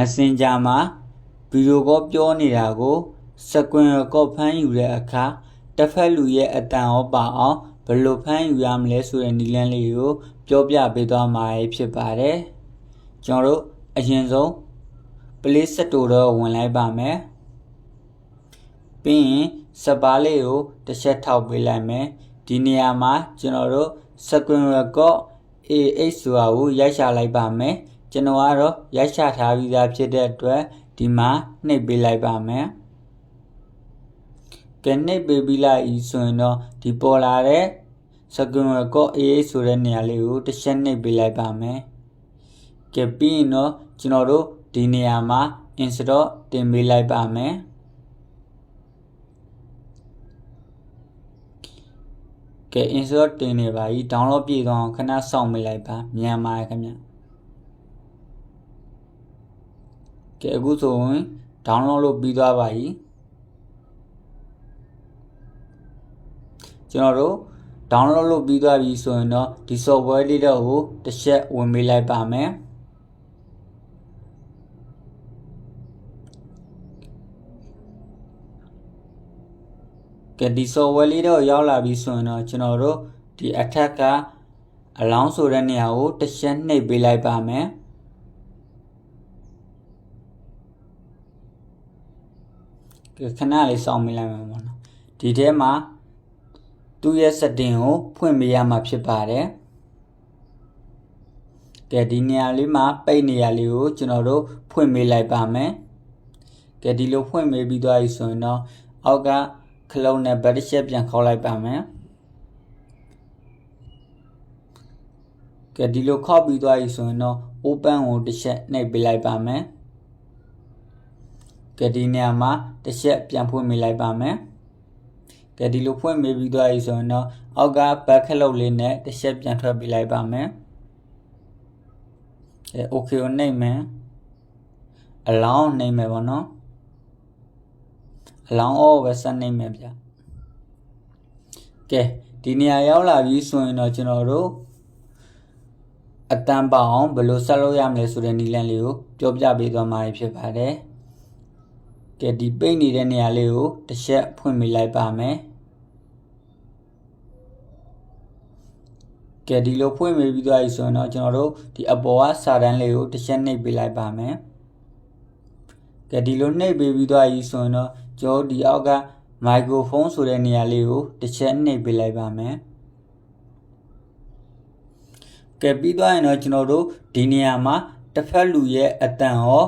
Messenger မှာဗီဒီယိုကောပြောနေတာကိုစကွန်ကောဖမ်းယူတဲ့အခါတစ်ဖက်လူရဲ့အတန်ရောပါအောင်ဘယ်လိုဖမ်းယူရမလဲဆိုတဲ့နည်းလမ်းလေးကိုပြောပြပေးသွားမှာဖြစ်ပါတယ်ကျွန်တော်တို့အရင်ဆုံး Play Store တော့ဝင်လိုက်ပါမယ်ပြီးရင်စပါးလေးကိုတစ်ချက်ထောက်ပေးလိုက်မယ်ဒီနေရာမှာကျွန်တော်တို့ Screen Record AH ဆိုတာကိုရိုက်ရှာလိုက်ပါမယ် ကျွန်တော်ကတော့ရိုက်ရှာထားပြီးသားဖြစ်တဲ့အတွက်ဒီမှာနှိပ်ပေးလိုက်ပါမယ်ကဲနှိပ်ပေးပြီးလိုက်ဤဆိုရင်တော့ဒီပေါ်လာတဲ့ Screen Record AH ဆိုတဲ့နေရာလေးကိုတစ်ချက်နှိပ်ပေးလိုက်ပါမယ်ကဲပြီးရင်တော့ကျွန်တော်တို့ဒီနေရာမှာ install တင်ပေးလိုက်ပါမယ်ကဲ install တင်နေပါပြီ download ပြည့်သွားအောင်ခဏစောင့်မိလိုက်ပါမြန်ပါခင်ဗျ ကဲအခုဆိုရင် download လုပ်ပြီးသွားပါပြီကျွန်တော်တို့ download လုပ်ပြီးသွားပြီဆိုရင်တော့ဒီ software လေးတော့ကိုတစ်ချက်ဝင်ပေးလိုက်ပါမယ်ကဲဒီ software လေးတော့ရောက်လာပြီဆိုရင်တော့ကျွန်တော်တို့ဒီ attack ကအလောင်းဆိုတဲ့နေရာကိုတစ်ချက်နှိပ်ပေးလိုက်ပါမယ်ကဲ ခဏလေးစောင့်မိလိုက်မှာပေါ့နော်ဒီထဲမှာသူ့ရဲ့ setting ကိုဖွင့်ပေးရမှာဖြစ်ပါတယ်ကဲဒီနေရာလေးမှာပိတ်နေရာလေးကိုကျွန်တော်တို့ဖွင့်ပေးလိုက်ပါမယ်ကဲဒီလိုဖွင့်ပေးပြီးသွားပြီဆိုရင်တော့အောက်ကခလုံးနဲ့ battery share ပြန်ခေါက်လိုက်ပါမယ်ကဲဒီလိုခောက်ပြီးသွားပြီဆိုရင်တော့ open ကိုတစ်ချက်နှိပ်ပေးလိုက်ပါမယ် ကဲဒီနေရာမှာတစ်ချက်ပြန်ဖွင့်ပေးလိုက်ပါမယ်ကဲဒီလိုဖွင့်ပေးပြီးသွားပြီဆိုရင်တော့အောက်က back ခလုတ်လေးနဲ့တစ်ချက်ပြန်ထွက်ပေးလိုက်ပါမယ်အဲ okay ကိုနှိပ်မယ်အလောင်းနှိပ်မယ်ပေါ့နော်အလောင်းအောပဲဆက်နှိပ်မယ်ဗျကဲဒီနေရာရောက်လာပြီဆိုရင်တော့ကျွန်တော်တို့အတန်ပေါအောင်ဘယ်လိုဆက်လုပ်ရမလဲဆိုတဲ့နည်းလမ်းလေးကိုပြောပြပေးသွားမှာဖြစ်ပါတယ် ကဲဒီပိတ်နေတဲ့နေရာလေးကိုတစ်ချက်ဖွင့်မိလိုက်ပါမယ်ကဲဒီလိုဖွင့်မိပြီးသွားပြီဆိုရင်တော့ကျွန်တော်တို့ဒီအပေါ်ကစာတန်းလေးကိုတစ်ချက်နှိပ်ပေးလိုက်ပါမယ်ကဲဒီလိုနှိပ်ပေးပြီးသွားပြီဆိုရင်တော့ကျွန်တော်ဒီအောက်ကမိုက်ခရိုဖုန်းဆိုတဲ့နေရာလေးကိုတစ်ချက်နှိပ်ပေးလိုက်ပါမယ်ကဲပြီးသွားရင်တော့ကျွန်တော်တို့ဒီနေရာမှာတစ်ဖက်လူရဲ့အတန်ရော